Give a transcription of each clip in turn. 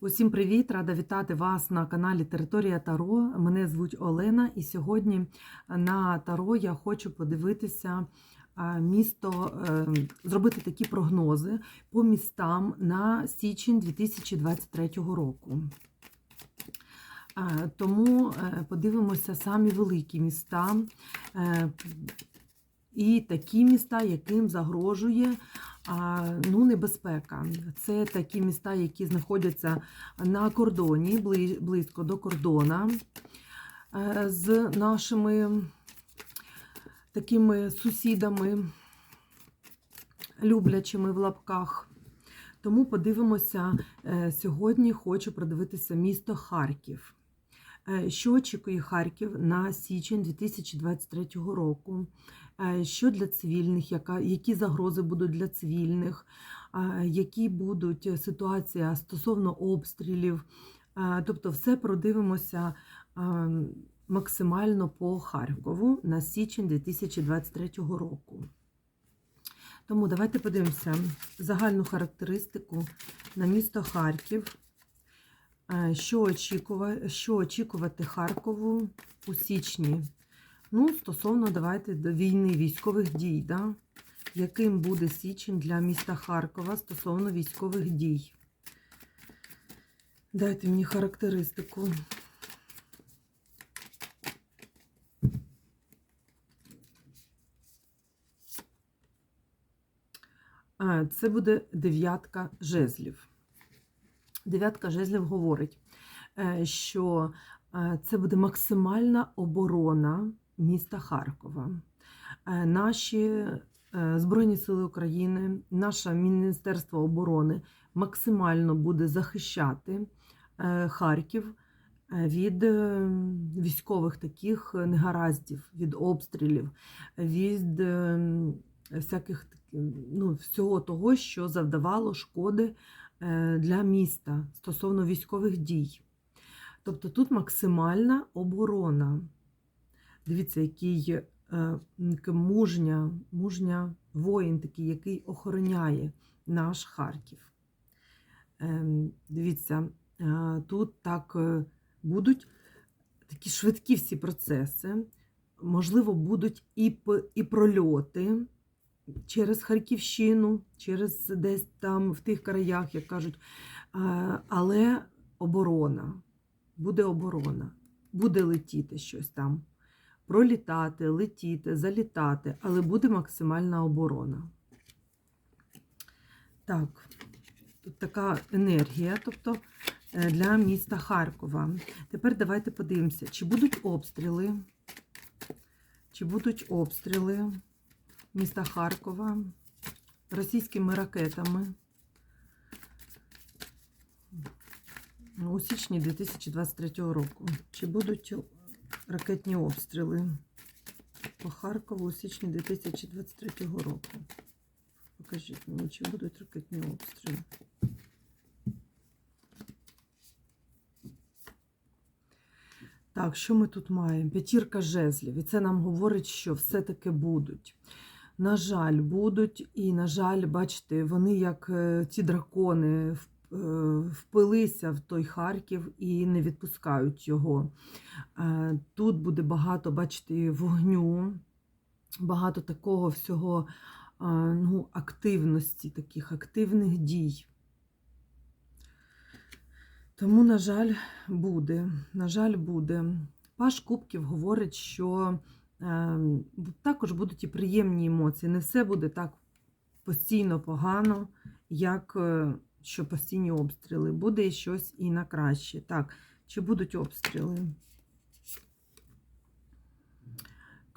Усім привіт! Рада вітати вас на каналі Територія Таро. Мене звуть Олена, і сьогодні на Таро я хочу подивитися місто, е, зробити такі прогнози по містам на січень 2023 року. Тому е, подивимося самі великі міста е, і такі міста, яким загрожує ну, небезпека. Це такі міста, які знаходяться на кордоні, близько до кордона е, з нашими такими сусідами, люблячими в лапках. Тому подивимося е, сьогодні. Хочу продивитися місто Харків. Е, Що очікує Харків на січень 2023 року? Е, Що для цивільних, яка, які загрози будуть для цивільних, е, які будуть ситуація стосовно обстрілів. Е, Тобто, все продивимося е, максимально по Харкову на січень 2023 року. Тому давайте подивимося загальну характеристику на місто Харків. Е, Що очікувати, що очікувати Харкову у січні? Ну, стосовно давайте до війни військових дій, да? яким буде січень для міста Харкова стосовно військових дій? Дайте мені характеристику. Це буде дев'ятка жезлів. Дев'ятка жезлів говорить, е, що е, це буде максимальна оборона міста Харкова. Е, Наші е, Збройні Сили України, наше Міністерство оборони максимально буде захищати е, Харків від військових таких негараздів, від обстрілів, від всяких ну, всього того, що завдавало шкоди для міста стосовно військових дій. Тобто тут максимальна оборона. Дивіться, який е, мужня, мужня воїн, такий, який охороняє наш Харків. Е, Дивіться, е, тут так е, будуть такі швидкі всі процеси. Можливо, будуть і, і прольоти через Харківщину, через десь там в тих краях, як кажуть. Але оборона, буде оборона, буде летіти щось там, пролітати, летіти, залітати, але буде максимальна оборона. Так, тут така енергія, тобто е, для міста Харкова. Тепер давайте подивимося, чи будуть обстріли, чи будуть обстріли міста Харкова російськими ракетами у січні 2023 року. Чи будуть ракетні обстріли по Харкову у січні 2023 року? Покажіть мені, чи будуть ракетні обстріли. Так, що ми тут маємо? П'ятірка жезлів. І це нам говорить, що все-таки будуть. На жаль, будуть, і, на жаль, бачите, вони як е, ці дракони в- е, впилися в той Харків і не відпускають його. Е, Тут буде багато, бачите, вогню, багато такого всього е, ну, активності, таких активних дій. Тому, на жаль, буде. На жаль, буде. Паш Кубків говорить, що е, також будуть і приємні емоції. Не все буде так постійно погано, як е, що постійні обстріли. Буде щось і на краще. Так, чи будуть обстріли?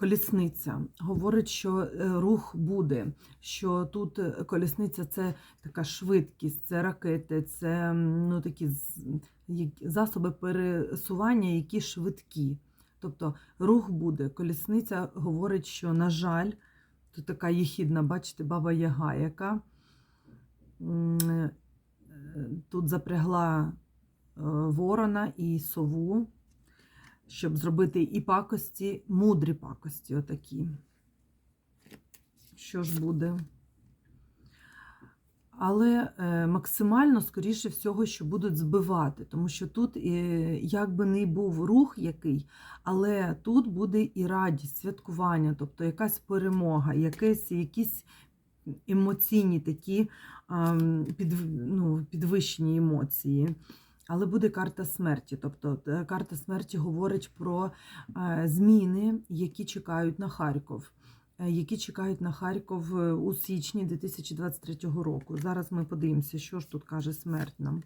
Колісниця говорить, що е, рух буде, що тут е, колісниця це така швидкість, це ракети, це ну, такі засоби пересування, які швидкі. Тобто рух буде. Колісниця говорить, що, на жаль, тут така єхідна, бачите, баба Яга, яка тут запрягла е, ворона і сову щоб зробити і пакості, мудрі пакості отакі. Що ж буде? Але е, максимально, скоріше всього, що будуть збивати, тому що тут, е, як би не був рух який, але тут буде і радість, святкування, тобто якась перемога, якесь, якісь емоційні такі під, ну, підвищені емоції. Але буде карта смерті. Тобто е, карта смерті говорить про е, зміни, які чекають на Харків. е, Які чекають на Харків у січні 2023 року. Зараз ми подивимося, що ж тут каже смерть нам.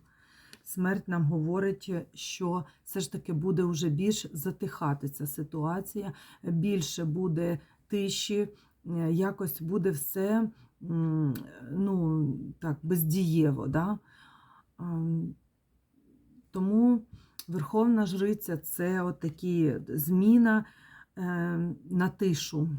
Смерть нам говорить, що все ж таки буде вже більш затихати ця ситуація, більше буде тиші, якось буде все ну, так, бездієво. Да? Ем, Тому Верховна Жриця це от такі зміна е, на тишу.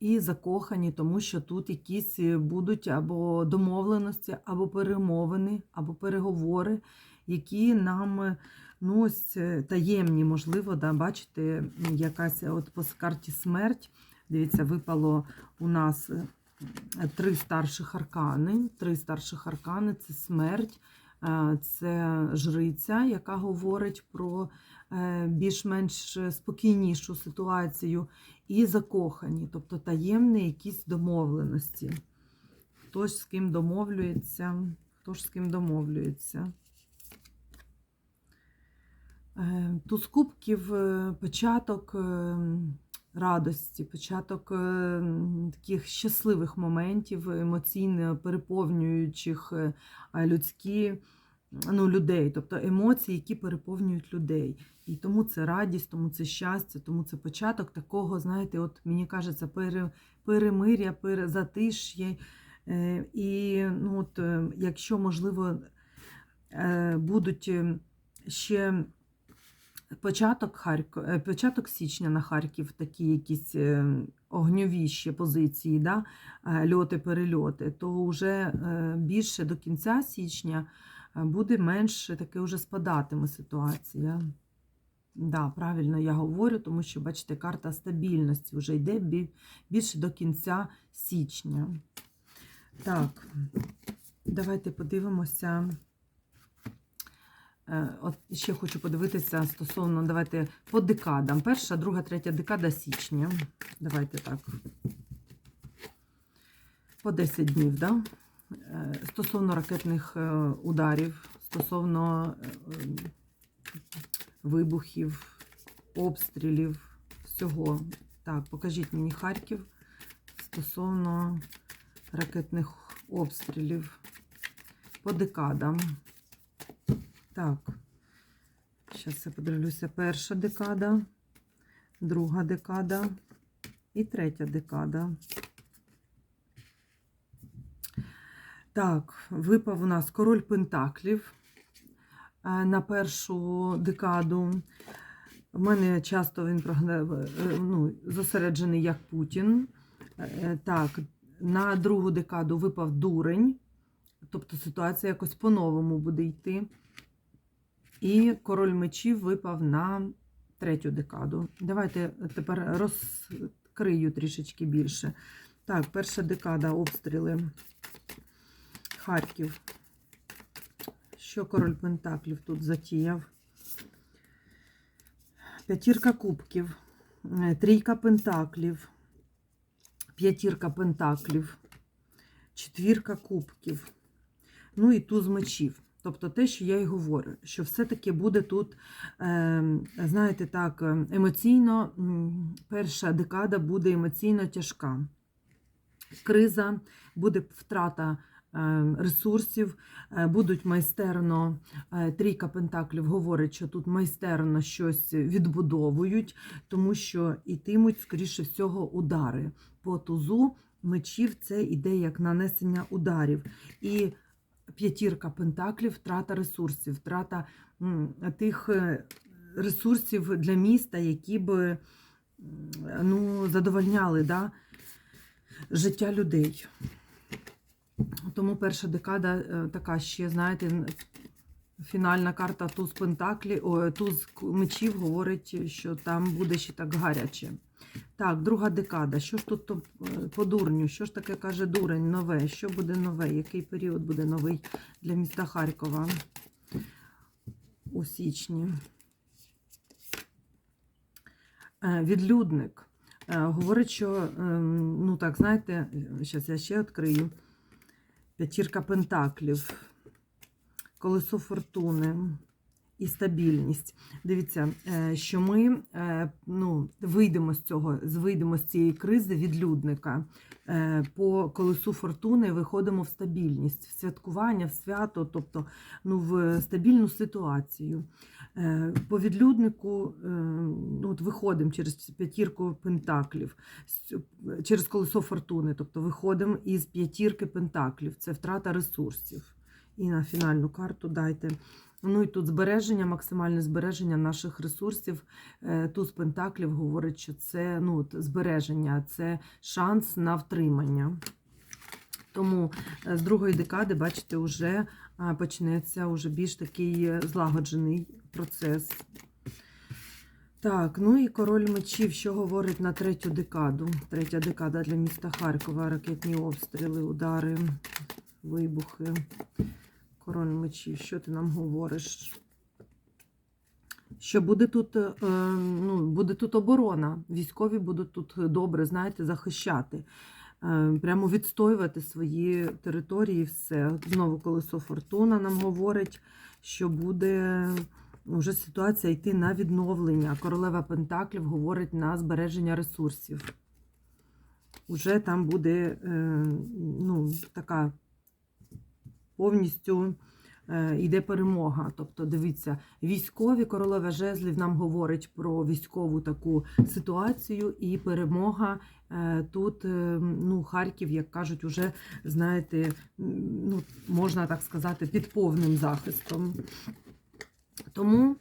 І закохані, тому що тут якісь будуть або домовленості, або перемовини, або переговори, які нам ну, ось, е, таємні, можливо, да, бачите, якась от по карті смерть. Дивіться, випало у нас е, три старших аркани. Три старших аркани це смерть, е, це жриця, яка говорить про е, більш-менш спокійнішу ситуацію, і закохані, тобто таємні якісь домовленості. Хтось з ким домовлюється, хто ж з ким домовлюється. Е, Туз кубків е, початок е, радості, початок таких щасливих моментів, емоційно переповнюючих людські ну, людей, тобто емоції, які переповнюють людей. І тому це радість, тому це щастя, тому це початок такого, знаєте, от мені кажеться, перемиря, перезатиш'я. Е, І ну, от, якщо, можливо, будуть ще початок, Харк... е, початок січня на Харків, такі якісь е, огньові ще позиції, да? е, льоти-перельоти, то вже більше до кінця січня буде менше таке вже спадатиме ситуація. Да, правильно я говорю, тому що, бачите, карта стабільності вже йде більше до кінця січня. Так, давайте подивимося. Е, От ще хочу подивитися стосовно, давайте по декадам. Перша, друга, третя декада січня. Давайте так. По 10 днів, да? Е, Стосовно ракетних е, ударів, стосовно вибухів, обстрілів, всього. Так, покажіть мені Харків стосовно ракетних обстрілів по декадам. Так, зараз я подивлюся. Перша декада, друга декада і третя декада. Так, випав у нас король Пентаклів е, на першу декаду. У мене часто він е, ну, зосереджений як Путін. Е, Так, на другу декаду випав дурень, тобто ситуація якось по-новому буде йти. І король мечів випав на третю декаду. Давайте тепер розкрию трішечки більше. Так, перша декада обстріли. Харків. Що король Пентаклів тут затіяв? П'ятірка кубків, е, трійка пентаклів, п'ятірка пентаклів, четвірка кубків, ну і туз мечів. Тобто те, що я й говорю, що все-таки буде тут, е, знаєте, так, е, емоційно, перша декада буде емоційно тяжка. Криза, буде втрата е, ресурсів, е, будуть майстерно, е, трійка пентаклів говорить, що тут майстерно щось відбудовують, тому що йтимуть, скоріше всього, удари. По тузу мечів це іде як нанесення ударів. І п'ятірка пентаклів втрата ресурсів, втрата тих е, ресурсів для міста, які б ну, задовольняли да, життя людей. Тому перша декада е, така ще, знаєте, фінальна карта туз пентаклі, о, туз мечів говорить, що там буде ще так гаряче. Так, друга декада. Що ж тут е, по дурню? Що ж таке каже дурень нове? Що буде нове? Який період буде новий для міста Харкова у січні? Е, Відлюдник. Е, Говорить, що, ем, ну так, знаєте, зараз я ще відкрию. П'ятірка пентаклів, колесо фортуни і стабільність. Дивіться, е, що ми е, ну, вийдемо з цього, вийдемо з цієї кризи відлюдника. Е, По колесу фортуни виходимо в стабільність, в святкування, в свято, тобто ну, в стабільну ситуацію. По відлюднику ну, от виходимо через п'ятірку пентаклів, через колесо фортуни, тобто виходимо із п'ятірки пентаклів. Це втрата ресурсів. І на фінальну карту дайте. Ну і тут збереження, максимальне збереження наших ресурсів. Е, Туз пентаклів говорить, що це ну, збереження, це шанс на втримання. Тому е, з другої декади, бачите, вже почнеться уже більш такий е, злагоджений процес. Так, ну і король мечів, що говорить на третю декаду. Третя декада для міста Харкова, ракетні обстріли, удари, вибухи. Король мечів, що ти нам говориш? Що буде тут, е, ну, буде тут оборона. Військові будуть тут добре, знаєте, захищати, е, прямо відстоювати свої території. Все. Знову колесо фортуна нам говорить, що буде вже ситуація йти на відновлення. Королева Пентаклів говорить на збереження ресурсів. Уже там буде е, ну, така повністю е, йде перемога. Тобто, дивіться, військові королева жезлів нам говорить про військову таку ситуацію і перемога. Е, Тут е, ну, Харків, як кажуть, уже знаєте, ну, можна так сказати, під повним захистом. Тому,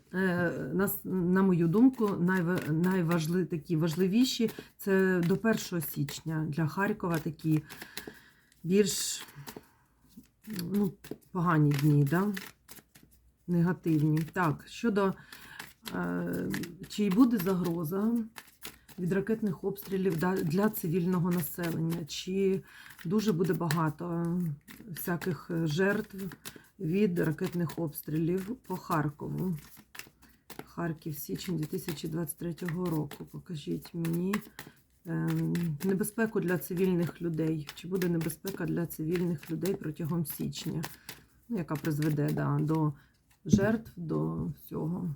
на, мою думку, найва- найважли, такі важливіші це до 1 січня для Харкова такі більш ну, погані дні, да? негативні. Так, щодо е, чи буде загроза від ракетних обстрілів для цивільного населення, чи дуже буде багато всяких жертв від ракетних обстрілів по Харкову. Харків, січень 2023 року. Покажіть мені небезпеку для цивільних людей. Чи буде небезпека для цивільних людей протягом січня, яка призведе да, до жертв, до всього.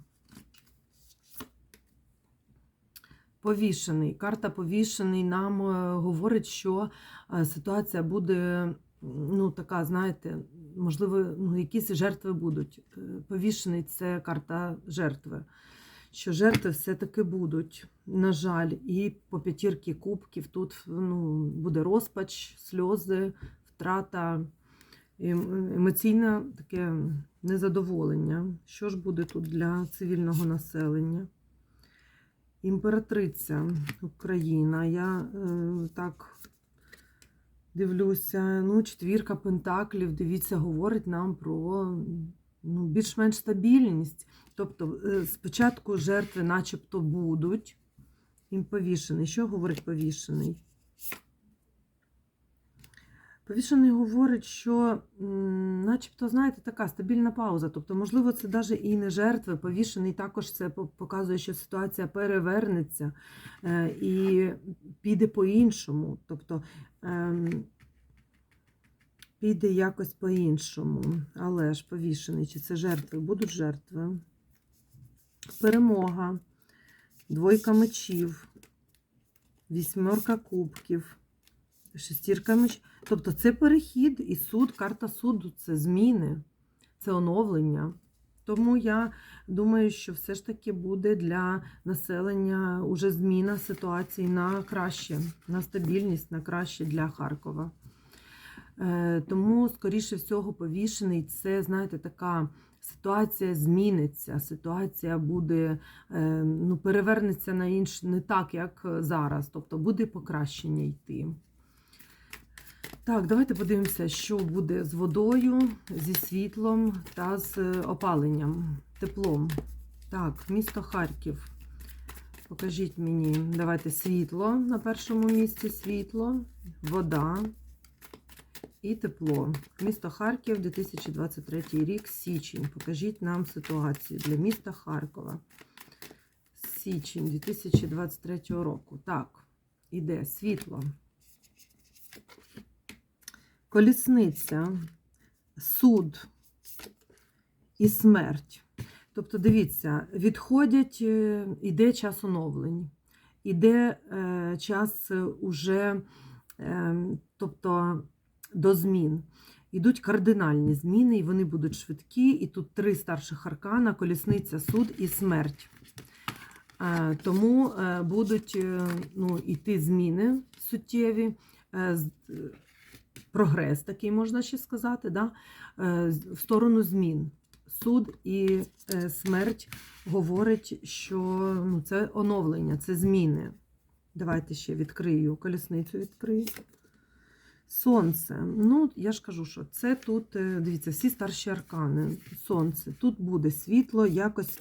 Повішений. Карта повішений нам е, говорить, що е, ситуація буде ну, така, знаєте, можливо, ну, якісь жертви будуть. Е, Повішений це карта жертви. Що жертви все-таки будуть, на жаль, і по п'ятірки кубків тут ну, буде розпач, сльози, втрата, ем- емоційне таке незадоволення. Що ж буде тут для цивільного населення? Імператриця Україна. Я е, так дивлюся. Ну, четвірка пентаклів, дивіться, говорить нам про ну, більш-менш стабільність. Тобто, е, спочатку жертви начебто будуть. Їм повішений. Що говорить повішений? Повішений говорить, що, начебто, знаєте, така стабільна пауза. Тобто, можливо, це навіть і не жертви. Повішений також це показує, що ситуація перевернеться е, і піде по-іншому. Тобто ем, піде якось по-іншому. Але ж повішений, чи це жертви? Будуть жертви. Перемога, двойка мечів, вісьмерка кубків. Шестірка меч. Тобто це перехід і суд, карта суду це зміни, це оновлення. Тому я думаю, що все ж таки буде для населення уже зміна ситуації на краще, на стабільність, на краще для Харкова. Е, Тому, скоріше всього, повішений це, знаєте, така ситуація зміниться, ситуація буде, е, ну, перевернеться на інш, не так, як зараз. Тобто буде покращення йти. Так, давайте подивимося, що буде з водою, зі світлом та з е, опаленням, теплом. Так, місто Харків. Покажіть мені, давайте світло на першому місці, світло, вода і тепло. Місто Харків, 2023 рік, січень. Покажіть нам ситуацію для міста Харкова. Січень 2023 року. Так, іде світло. Колісниця, суд і смерть. Тобто, дивіться, відходять, е, іде час оновлень, іде е, час уже, е, тобто до змін. Ідуть кардинальні зміни, і вони будуть швидкі. І тут три старших аркана: колісниця, суд і смерть. Е, Тому е, будуть е, ну, іти зміни суттєві, прогрес такий можна ще сказати, да? в сторону змін. Суд і смерть говорить, що ну, це оновлення, це зміни. Давайте ще відкрию, колісницю відкрию. Сонце. Ну, я ж кажу, що це тут, е, дивіться, всі старші аркани. Сонце. Тут буде світло, якось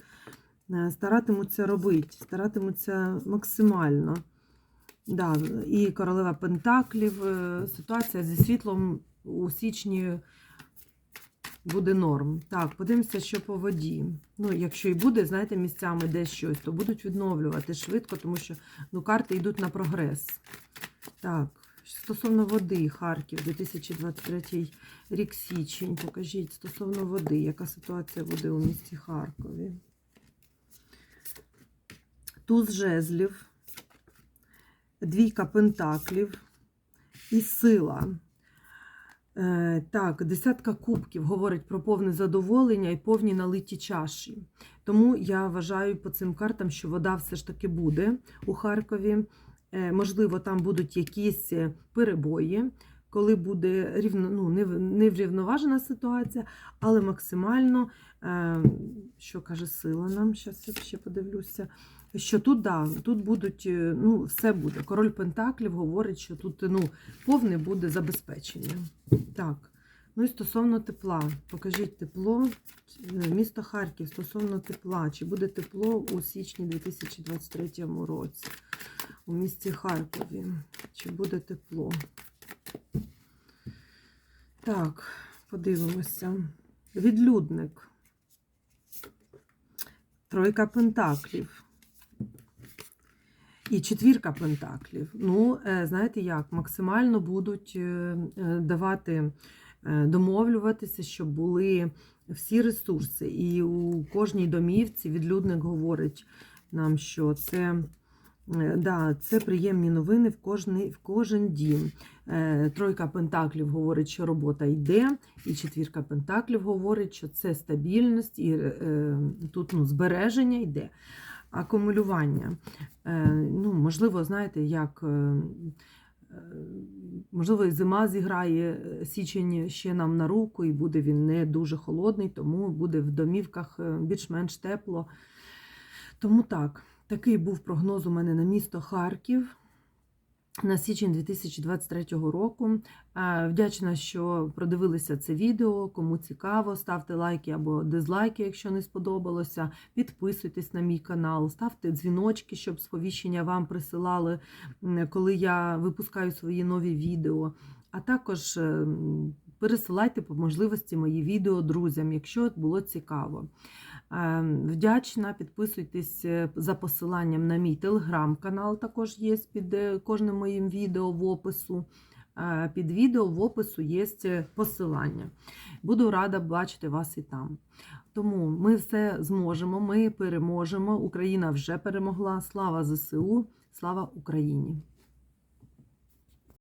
е, старатимуться робити, старатимуться максимально. Да, і королева Пентаклів. е, Ситуація зі світлом у січні буде норм. Так, подивимося, що по воді. Ну, якщо і буде, знаєте, місцями десь щось, то будуть відновлювати швидко, тому що ну, карти йдуть на прогрес. Так, стосовно води, Харків, 2023 рік січень. Покажіть стосовно води, яка ситуація буде у місті Харкові. Туз жезлів, двійка пентаклів і сила. Е, Так, десятка кубків говорить про повне задоволення і повні налиті чаші. Тому я вважаю по цим картам, що вода все ж таки буде у Харкові. Е, Можливо, там будуть якісь е, перебої, коли буде рівно, ну, неврівноважена ситуація, але максимально, е, що каже сила нам, зараз я ще подивлюся. Що тут, да, тут будуть, ну, все буде. Король Пентаклів говорить, що тут ну, повне буде забезпечення. Так. Ну і стосовно тепла, покажіть тепло, місто Харків стосовно тепла. Чи буде тепло у січні 2023 році? У місті Харкові. Чи буде тепло? Так, подивимося. Відлюдник. Тройка пентаклів. І четвірка пентаклів. Ну, е, знаєте як, максимально будуть е, е, давати, домовлюватися, щоб були всі ресурси. І у кожній домівці відлюдник говорить нам, що це. Е, Да, це приємні новини в кожний, в кожен дім. Е, Тройка пентаклів говорить, що робота йде, і четвірка пентаклів говорить, що це стабільність і е, тут ну, збереження йде. Акумулювання. Ну, можливо, знаєте, як. Можливо, зима зіграє січень ще нам на руку, і буде він не дуже холодний, тому буде в домівках більш-менш тепло. Тому так, такий був прогноз у мене на місто Харків на січень 2023 року. Вдячна, що продивилися це відео. Кому цікаво, ставте лайки або дизлайки, якщо не сподобалося. Підписуйтесь на мій канал, ставте дзвіночки, щоб сповіщення вам присилали, коли я випускаю свої нові відео. А також е, пересилайте по можливості мої відео друзям, якщо було цікаво. Е, Вдячна, підписуйтесь е, за посиланням на мій телеграм-канал, також є під е, кожним моїм відео в опису. Е, Під відео в опису є посилання. Буду рада бачити вас і там. Тому ми все зможемо, ми переможемо. Україна вже перемогла. Слава ЗСУ, слава Україні!